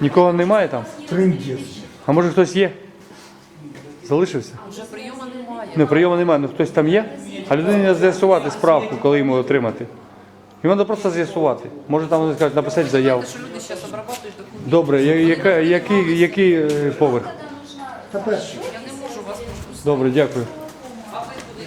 Нікого немає там? А може хтось є? Залишився? Вже прийому немає. Ну, прийому немає, ну хтось там є. А людині треба з'ясувати справку, коли йому отримати. Йому треба просто з'ясувати. Може там вони скажуть, написати заяву. Що люди зараз обрабатують документи. Добре, я- яка, який, який е, поверх? Та. Я не можу вас пропустити. Добре, дякую.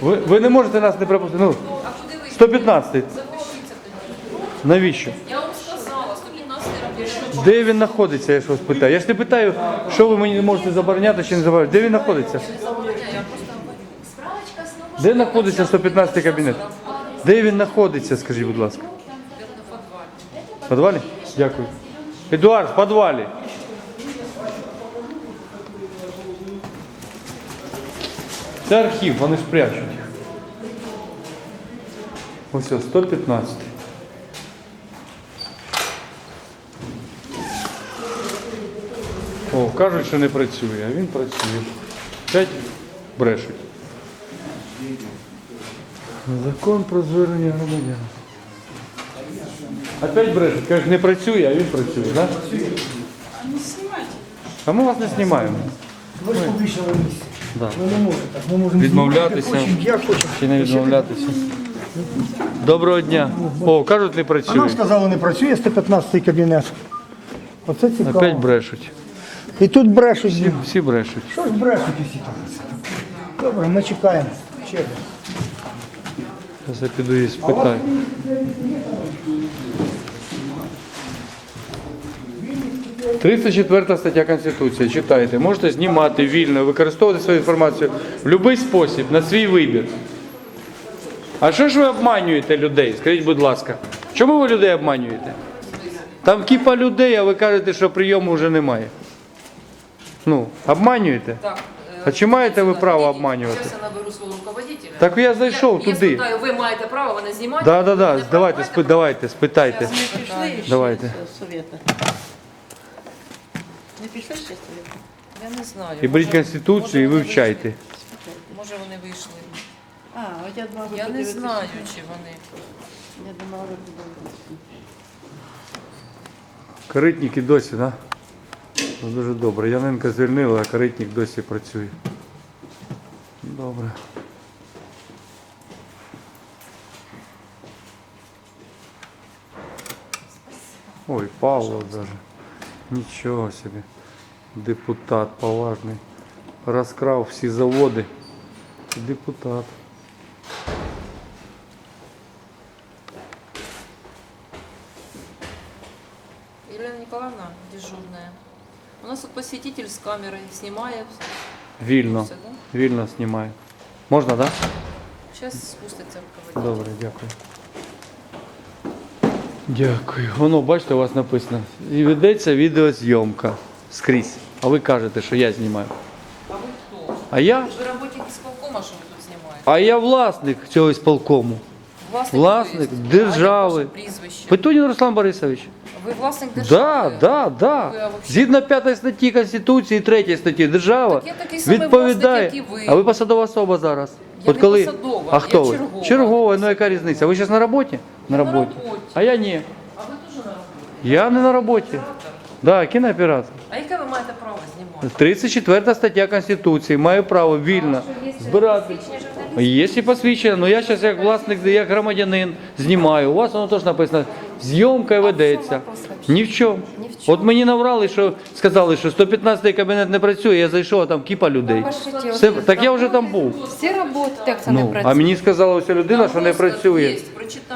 Ви, ви не можете нас не пропустити. Ну, А куди ви 115. запишіться тоді? Навіщо? Я вам сказала, 115 робиш. Де він знаходиться, я ж вас питаю. Я ж не питаю, що ви мені можете забороняти чи не забороняти. Де він знаходиться? Де знаходиться 115 кабінет? Де він знаходиться, скажіть, будь ласка? В підвалі? Дякую. Едуард, в підвалі. Це архів, вони ж ось, 115. О, кажуть, що не працює, а він працює. П'ять брешуть. Закон про звернення громадян. Опять брешуть, кажуть, не працює, а він працює, так? А ми вас не знімаємо. Ви ж обіцяли місце. Да. Ми не можемо так. Ми можемо Відмовлятися. як хочемо. Чи не відмовлятися? Доброго дня. О, кажуть, не А нам сказали, не працює 115 кабінет. Оце цікаво. Опять брешуть. І тут брешуть. Всі, всі брешуть. Що ж брешуть усі там? Добре, ми чекаємо. Черга. Зараз я піду і спитаю. Тридцять четверта стаття Конституції. Читайте. Можете знімати вільно, використовувати свою інформацію в будь-який спосіб, на свій вибір. А що ж ви обманюєте людей? Скажіть, будь ласка, чому ви людей обманюєте? Там кіпа людей, а ви кажете, що прийому вже немає. Ну, обманюєте? Так. е, А чи маєте ви право Зараз обманювати? я наберу свого руководителя. Так я зайшов я, туди. Я спитаю, ви маєте право мене знімати? Да, да, да. Не Давайте, спи, давайте, спитайте. Зараз ми пішли. Давайте. Совета. Не пішли ще совета? Я не знаю. І беріть може- Конституцію і може вони вивчайте. вийшли. Може вони вийшли. А, от я думала, ви Я не подивитесь. знаю, чи вони. Я думала, ви подивитесь. Каритник досі, так? Да? Дуже добре. Яненка звільнили, а каритник досі працює. Добре. Ой, Павло даже. Нічого собі. Депутат поважний. Розкрав всі заводи. Депутат. У нас тут посетитель с камерой снимает. Вільно. Все, да? Вільно знімає. Можна, так? Да? Сейчас спустится руководитель. Добре, дякую. Дякую. Воно, бачите, у вас написано. І ведеться відеозйомка скрізь. А ви кажете, що я знімаю. А вы кто? А я? Вы работник исполкома, что вы тут снимаете? А я власник цього сполкому. Власник, Власник хто є? держави. А яке ваше прізвище? Петунін Руслан Борисович. Ви власник держави? да, да. Ви, а вообще- Згідно 5 статті Конституції, 3 статті, держава Так я такий самий відповідає. власник, як і ви. А ви посадова особа зараз. Я не посадова, А хто я ви? чергова. Чергова, ну яка різниця? Ви зараз на роботі? На на роботі. роботі. А я ні. А ви теж на роботі? Я не на роботі. Да, кінооператор. А яке ви маєте право знімати? 34 стаття Конституції. Маю право вільно збирати. Є і посвідчення, але я зараз як власник, як громадянин знімаю. У вас воно теж написано, зйомка ведеться. Ні в чому. От мені наврали, що сказали, що 115-й кабінет не працює, я зайшов, а там кіпа людей. Все, так я вже там був. Всі роботи, як це не Ну, працює. а мені сказала ось людина, що не працює.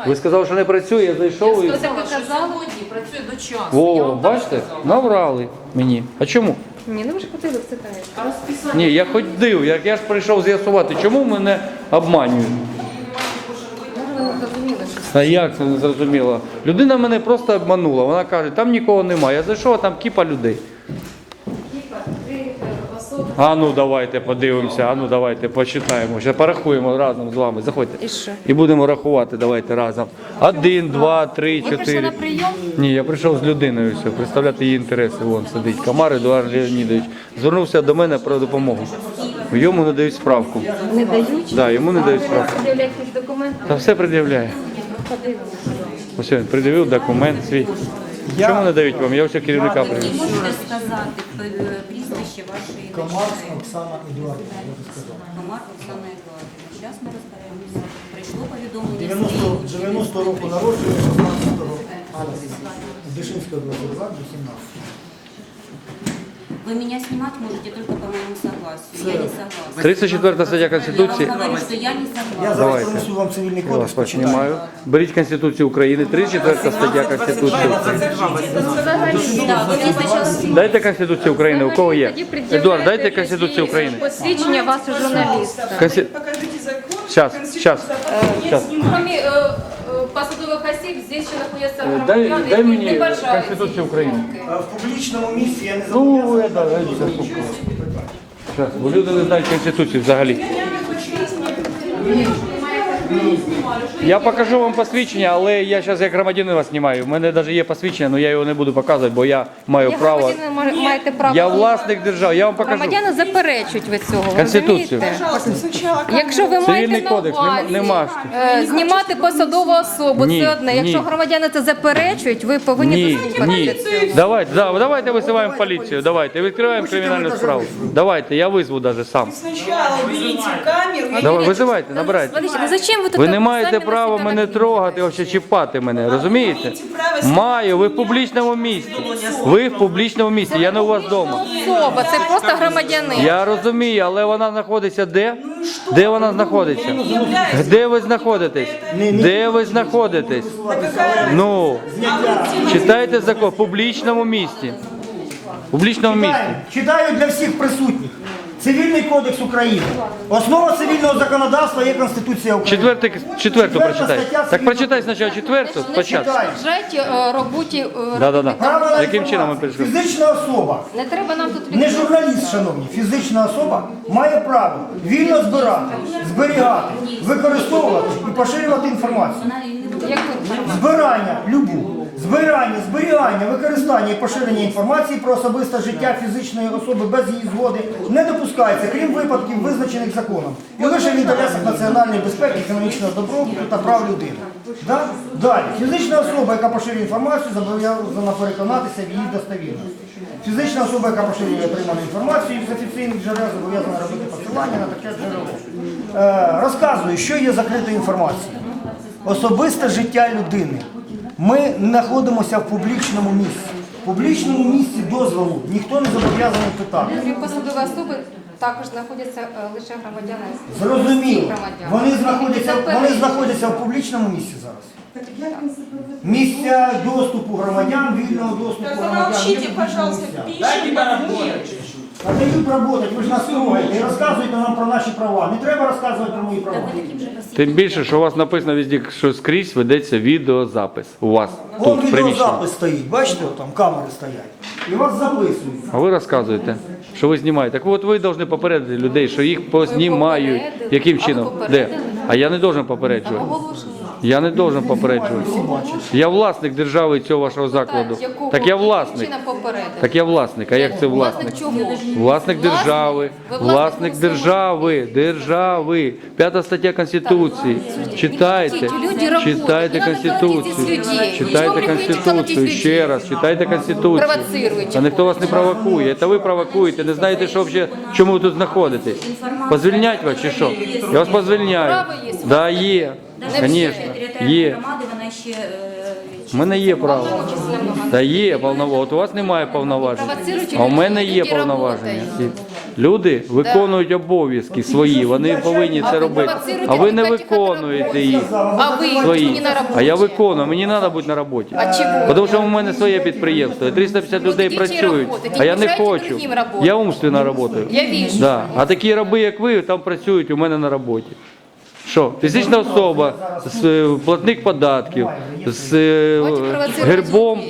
Ви сказали, що не працює, я зайшов і. Я сказала, що сьогодні працює до часу. Я О, вам так бачите, сказала. наврали мені. А чому? Ні, ну ви ж хотіли в це теж. А розписання Ні, я ходив, як я ж прийшов з'ясувати, чому мене обманюють. А як це не зрозуміло? Людина мене просто обманула. Вона каже, там нікого немає. Я зайшов, а там кіпа людей. А ну давайте подивимося, а ну давайте почитаємо. Ще порахуємо разом з вами. Заходьте. І що? І будемо рахувати, давайте разом. Один, два, три, Ви прийшли чотири. на прийом? Ні, я прийшов з людиною, все, представляти її інтереси. Вон сидить. Комар Едуард Леонідович. Звернувся до мене про допомогу. Йому не дають справку. Не дають? Да, йому не дають справку. Пред'являють якісь документи? Та все пред'являє. Ось він пред'явив документ свій. Я- Чому не дають вам? Я ось керівника привів. Можете сказати прізвище вашої Комар? Оксана Едуардовна, я би сказав. Комар Оксана Едуардівна. Зараз ми розберемося. Прийшло повідомлення 90, з 90 року народження, 16-го Дишинського 22 до 17. Вы меня снимать можете только по моему согласию. Я не согласна. 34 стаття Я Конституції. вам говорю, что я не Я согласна. зараз Давайте. принесу вам цивільний Я вас почитаю. познімаю. Беріть Конституцію України, 34 стаття Конституції. Да, вы мне сначала Дайте Конституцію України, у кого є? Едуард, дайте Конституцію України. Посвідчення вас у журналіста. Консти... Покажите закон. Кроме е, е, посадових осіб, здесь ще знаходяться Дай, громадяни, дай які мені не бажають. Конституцію України. А В публічному місці я не Ну, зобов'язаний. я да, я це слухаю. Щас, бо люди не знають Конституцію взагалі. Я покажу вам посвідчення, але я зараз як громадянин вас знімаю. У мене навіть є посвідчення, але я його не буду показувати, бо я маю Я право. має- маєте право. Я власник держави, я вам покажу. Громадяни заперечують від цього. ви Конституцію. розумієте? Пожалуйста, сначала Якщо ви Цивільний маєте на кодекс, нема- увазі нема е, знімати посадову особу, Ні, це одне. Якщо ні. громадяни це заперечують, ви повинні Ні, ні. Давайте, да, давайте визиваємо поліцію. Давайте, відкриваємо кримінальну справу. Давайте, я визву навіть сам. Сначала уберите камеру. Давай, визивайте, набирайте. Ну зачем ви Ви не маєте права мене трогати, вообще чіпати мене, розумієте? Маю, ви в публічному місці. Ви в публічному місці, я не у вас вдома. Особа, це просто громадянин. Я розумію, але вона знаходиться де? Де вона знаходиться? Де ви знаходитесь? Де ви знаходитесь? Ну, читайте закон в публічному місці. В публічному місці. Читаю, читаю для всіх присутніх. Цивільний кодекс України. Основа цивільного законодавства є Конституція України. Четвертий, четверту Четверта прочитай. стаття Так прочитай спочатку четверту, спочатку. Вважайте е, роботі Да, да, да. Яким чином ми інформацію. прийшли? Фізична особа, Не треба нам тут не журналіст, шановні, фізична особа має право вільно збирати, зберігати, використовувати і поширювати інформацію. Яку? Збирання, любу, збирання, зберігання, використання і поширення інформації про особисте життя фізичної особи без її згоди не допускається, крім випадків, визначених законом, і лише в інтересах національної безпеки, економічного добробуту та прав людини. Да? Далі, фізична особа, яка поширює інформацію, зобов'язана переконатися в її достовірності. Фізична особа, яка поширює отриману інформацію з офіційних джерел, зобов'язана робити посилання на таке джерело. Е, розказую, що є закритою інформацією. Особисте життя людини. Ми знаходимося в публічному місці. В публічному місці дозволу ніхто не зобов'язаний питати. Крім посадової особи також знаходяться е, лише громадяни. Зрозуміло. Громадяни. Вони знаходяться, вони знаходяться в публічному місці зараз. Місця доступу громадян, вільного доступу громадян. є замолчите, в публічному пожалуйста, місці. пишем. А дають роботи, ви ж нас трогаєте і розказуєте нам про наші права. Не треба розказувати про мої права. Тим більше, що у вас написано везде, що скрізь ведеться відеозапис. У вас Вон тут в приміщенні. відеозапис стоїть, бачите, там камери стоять. І вас записують. А ви розказуєте, що ви знімаєте. Так от ви повинні попередити людей, що їх познімають. попередили. Яким А ви чином? Де? попередили? А я не должен попереджувати. Оголошення. Я не должен попереджувати. Я власник держави цього вашого закладу. Так, якого? Так я власник. Попередити. Так я власник. А як це власник? Власник чого? Власник держави, Ви власник держави, держави. П'ята стаття Конституції. Читайте, Люди работают. читайте Не надо Конституцію. людей. Читайте Конституцію. Ще раз, читайте Конституцію. Провоцируєте. А ніхто вас не провокує. Це ви провокуєте. Не знаєте, що взагалі, чому ви тут знаходитесь. Позвільнять вас чи що? Я вас позвільняю. Право є. Да, є. Є. громади, вона ще е, У мене є право. Та є повноваження. От у вас немає повноважень. А у мене є Люди повноваження. работають. Люди виконують обов'язки свої, вони повинні це робити. А ви не виконуєте їх. А ви Свої. не на роботі. А я виконую, мені треба бути на роботі. А чого? Тому що у мене своє підприємство, і 350 людей і працюють, работайте, а я не хочу. другим. Я умственно працюю. Я вижу. Да. А такі раби, як ви, там працюють у мене на роботі. Що? Фізична особа, з, платних платник податків, з е, гербом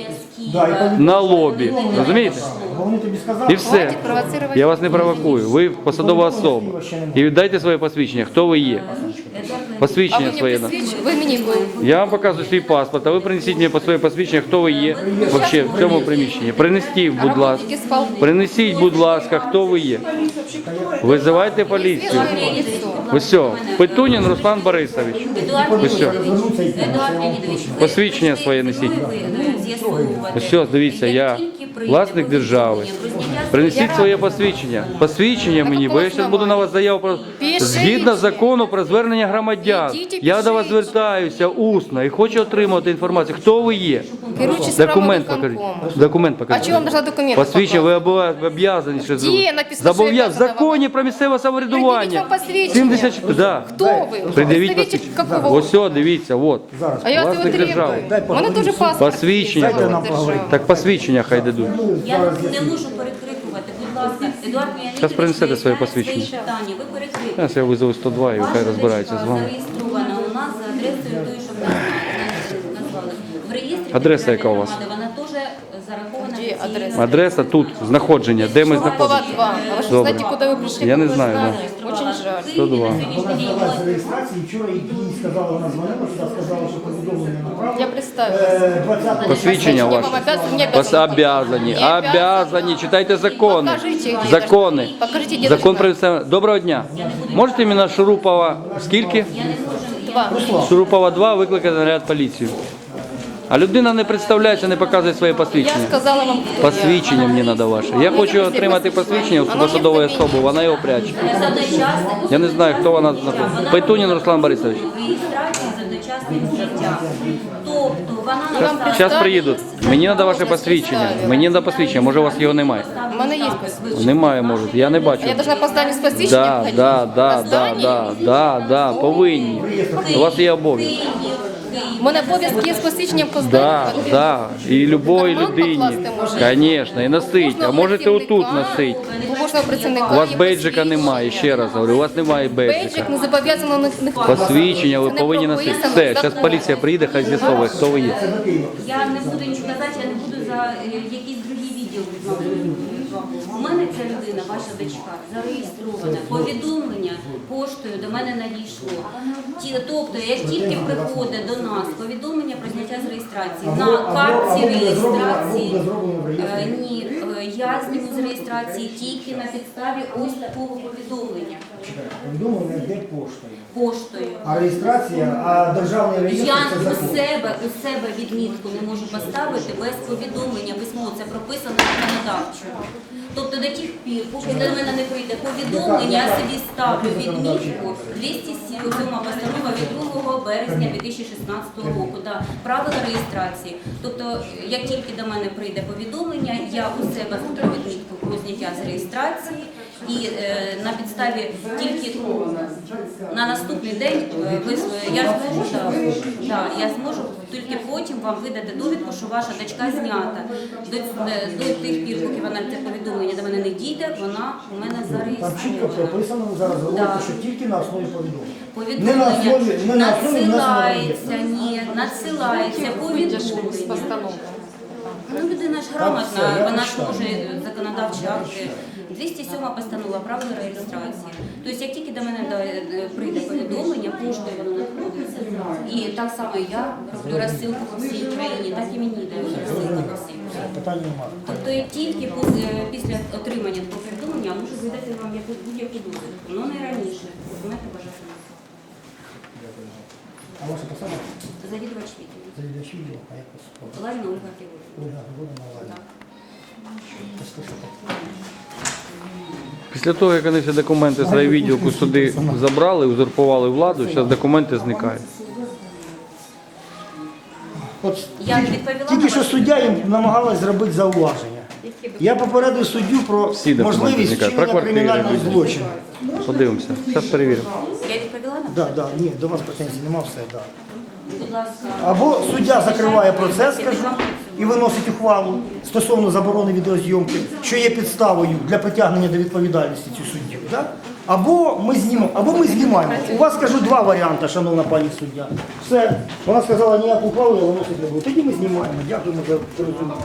на лобі. Розумієте? Бо вони тобі сказали, І все. провоцировать Я вас не провокую. Ви посадова особа. І віддайте своє посвідчення, хто ви є. А ви Посвідчення мені своє. Ви мені. Я вам показую свій паспорт, а ви принесіть мені по своє посвідчення, хто ви є вообще в цьому приміщенні. Принесіть, будь ласка. Работники. Принесіть, будь ласка, хто ви є. Визивайте поліцію. Все. Петунін Руслан Борисович. Едуард Ось все. Леонідович, Едуард Леонідович, ви Посвідчення своє несіть. ви, е, з'ясовувати. Дивіться, я тільки власник держави. Принесіть своє посвідчення. Посвідчення мені, бо я зараз буду на вас заяву про згідно закону про звернення громадян. Я до вас звертаюся усно і хочу отримати інформацію. Хто ви є? Керуючий Документ покажіть. виконкому. Документ А покажіть. чого вам должна документ? Посвідчення, ви обова- обов'язані що зробити. написано, що Зобов'язані. В обов'язана законі про місцеве самоврядування. Пред'явіть вам посвідчення. 74, да. Хто ви? Придивіть Представитель посвідчення. какого? Ось все, дивіться, от. Зараз. А я вас Власник його держави. требую. Дай У мене теж паспорт. Посвідчення. є. Дайте нам поговорити. Так посвідчення хай дадуть. Я не, не можу перекрикувати. Будь ласка, Едуард Леонідович, Щас принесете своє посвідчення. свої питання. Ви перекрикуєте. Зараз я визову 102 і хай розбирається з вами нас за адресою тою, що ви назвали- назвали. В реєстрі Адреса яка у вас? Вона теж зарахована. Де адреса? Адреса тут, знаходження, де ми Шурупова знаходимося. 2. А ви ж Добре. знаєте, куди ви прийшли? Я не какое знаю, здание? Очень жаль. 102. Вона знала з реєстрації, вчора їй сказала, вона дзвонила, сюди сказала, що повідомлення. Я представилась. Е, 20 Посвідчення Я ваше. вам не Вас обязан. обязані, Не обязані, читайте закони. Закони. где Закон должна. про місцеве- Доброго дня. Можете мене Шурупова скільки? Два. Шурупова 2 викликати наряд поліцію. А людина не представляється, не показує своє Я посвідчення. сказала вам, кто я. Посвідчення мені треба ваше. Я хочу отримати посвідчення у посадової особи, вона його пряче. Я не знаю, хто вона знаходиться. Петунін Руслан Борисович. Тобто вона написала- Зараз приїдуть. Мені треба ваше посвідчення. Мені треба посвідчення, може у вас його немає. У мене є посвідчення. Немає, може, я не бачу. Я должна по зданию с посвідченням Да, ходить? да, По да, да, да, да, да, повинні. У вас є обов'язок. У мене обов'язки є з посвідченням по. Да, да. І любої Карман людині. покласти можна? Звісно, і носить. А можете отут носити. У кожного працівника У вас є бейджика посвідчення. немає, ще раз говорю, у вас немає Бейджик бейджика. не зобов'язано на них. Посвідчення ви повинні носити. Все, зараз поліція приїде, хай з'ясовує, хто ви є. Я не буду нічого казати, я не буду за е, якісь другі відео відмовляти. У мене ця людина, ваша дочка, зареєстрована. Повідомлення поштою до мене надійшло. Ті- Тобто, як тільки приходить до нас повідомлення про зняття з реєстрації на картці реєстрації, е, ні, е, я зніму з реєстрації тільки на підставі ось такого повідомлення Повідомлення йде поштою. поштою. А реєстрація, а державний реєстр Я це у себе у себе відмітку не можу поставити без повідомлення письмо. Це прописано законодавчо. Тобто до тих пір, поки до мене не прийде повідомлення, я собі ставлю відмітку 207 постанова від 2 березня 2016 року. Да, правила реєстрації. Тобто, як тільки до мене прийде повідомлення, я у себе ставлю відмітку про зняття з реєстрації. І е, на підставі тільки на наступний день е, висловлю, я зможу, да, да, я зможу тільки потім вам видати довідку, що ваша дочка знята. До, е, до тих пір, поки вона це повідомлення до мене не дійде, вона у мене Там чітко зареєстрована. прописано, ви зараз говорите, що тільки на основі повідомлення. Повідомлення Не на основі- не на основі надсилається, ні, надсилається З повідомлення. Ну, людина ж грамотна, вона ж може законодавчі акти. 207 постанова правила реєстрації. Тобто, як тільки до мене прийде повідомлення, поштою воно надходиться. І так само я роблю розсилку по всій країні, так і мені дають розсилку по всій країні. Тобто тільки е, після отримання такого повідомлення я можу видати вам будь-яку довідку, але не раніше. Документи бажати. А ваша посада? Завідувач відділу. Завідувач відділу, а як вас? Ларіна Ольга Кривова. Ольга Григорівна Ларіна. Так. Після того, як вони всі документи з райвідділку сюди забрали, узурпували владу, зараз документи зникають. От Я не відповіла Тільки що суддя їм намагалась зробити зауваження. Я попередив суддю про Всі документи можливість зникають. Про вчинення квартири кримінального злочину. Подивимося. Зараз перевіримо. Да, да, ні, до вас претензій нема, все, да. будь ласка. Або суддя закриває процес, скажу, і виносить ухвалу стосовно заборони відеозйомки, що є підставою для притягнення до відповідальності цю суддю. Да? Або ми знімемо, або ми знімаємо. У вас скажу два варіанти, шановна пані суддя. Все, вона сказала ніяку ухвалу, я виносити не буду. Тоді ми знімаємо. Дякуємо за порозуміння.